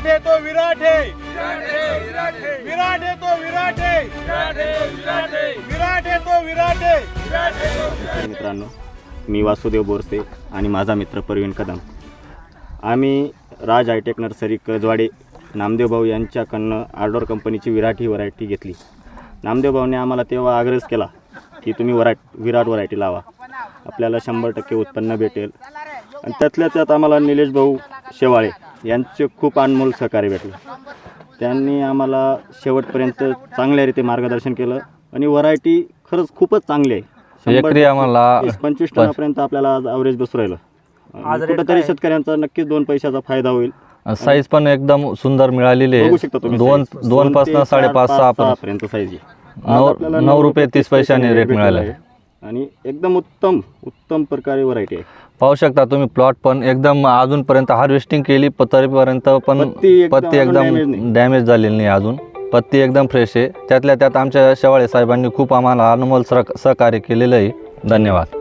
विराट है तो विराट है विराट है तो विराट है विराट है तो विराट है मित्रांनो मी वासुदेव बोरसे आणि माझा मित्र प्रवीण कदम. आम्ही राज हायटेक नर्सरी कजवाडे नामदेव भाऊ यांच्याकडनं आर्डोर कंपनीची विराट ही व्हरायटी घेतली. नामदेव भाऊने आम्हाला तेव्हा आग्रह केला की तुम्ही वराट विराट व्हरायटी लावा. आपल्याला शंभर टक्के उत्पन्न भेटेल. आणि त्यातल्या त्यात आम्हाला निलेश भाऊ शेवाळे यांचे खूप अनमोल सहकार्य भेटलं. त्यांनी आम्हाला शेवटपर्यंत चांगल्या रीती मार्गदर्शन केलं आणि व्हरायटी खरंच खूपच चांगली आहे. एकरी आम्हाला वीस पंचवीस टनापर्यंत आपल्याला आज ॲव्हरेज बसू राहिलं. कुठंतरी शेतकऱ्यांचा नक्कीच दोन पैशाचा फायदा होईल. साईज पण एकदम सुंदर मिळालेली बघू शकता आहे तुम्ही दोन. दोन पासन साडेपाच पाच, सहा पर्यंत. पर्यंत साईज आहे. नऊ- रुपये तीस पैशाने रेट मिळाला आहे. आणि एकदम उत्तम उत्तम प्रकारे व्हरायटी आहे. पाहू शकता तुम्ही प्लॉट पण एकदम अजूनपर्यंत हार्वेस्टिंग केली प- तरीपर्यंत पण पत्ती एकदम पत्ती अजून damage एकदम नाही. डॅमेज झालेली नाही अजून. पत्ती एकदम फ्रेश आहे. त्यातल्या त्यात आमच्या शेवाळे साहेबांनी खूप आम्हाला अनमोल सर सहकार्य केलेलं आहे. धन्यवाद.